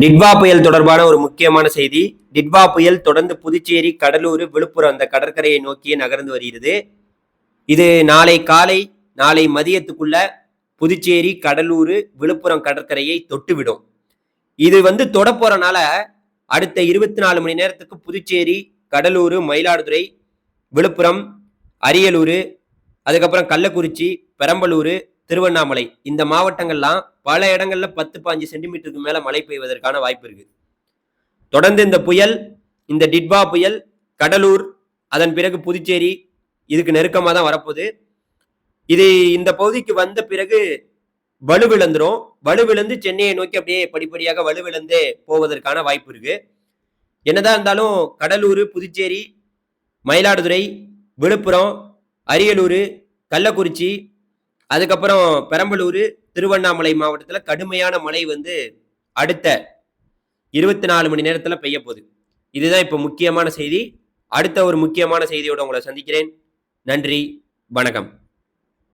டிட்வா புயல் தொடர்பான ஒரு முக்கியமான செய்தி. டிட்வா புயல் தொடர்ந்து புதுச்சேரி கடலூர் விழுப்புரம் அந்த கடற்கரையை நோக்கியே நகர்ந்து வருகிறது. இது நாளை காலை நாளை மதியத்துக்குள்ள புதுச்சேரி கடலூர் விழுப்புரம் கடற்கரையை தொட்டுவிடும். இது வந்து தொட போறனால அடுத்த இருபத்தி நாலு மணி நேரத்துக்கு புதுச்சேரி கடலூர் மயிலாடுதுறை விழுப்புரம் அரியலூர் அதுக்கப்புறம் கள்ளக்குறிச்சி பெரம்பலூர் திருவண்ணாமலை. இந்த மாவட்டங்கள்லாம் பல இடங்கள்ல பத்து பாஞ்சு சென்டிமீட்டருக்கு மேல மழை பெய்வதற்கான வாய்ப்பு இருக்கு. தொடர்ந்து இந்த புயல் இந்த டிட்பா புயல் கடலூர் அதன் பிறகு புதுச்சேரி இதுக்கு நெருக்கமாக தான் வரப்போகுது. இது இந்த பகுதிக்கு வந்த பிறகு வலுவிழந்துரும். வலுவிழந்து சென்னையை நோக்கி அப்படியே படிப்படியாக வலுவிழந்து போவதற்கான வாய்ப்பு இருக்கு. என்னதான் இருந்தாலும் கடலூர் புதுச்சேரி மயிலாடுதுறை விழுப்புரம் அரியலூர் கள்ளக்குறிச்சி அதுக்கப்புறம் பெரம்பலூர் திருவண்ணாமலை மாவட்டத்தில் கடுமையான மழை வந்து அடுத்த இருபத்தி நாலு மணி நேரத்தில் பெய்ய போகுது. இதுதான் இப்போ முக்கியமான செய்தி. அடுத்த ஒரு முக்கியமான செய்தியோட உங்களை சந்திக்கிறேன். நன்றி வணக்கம்.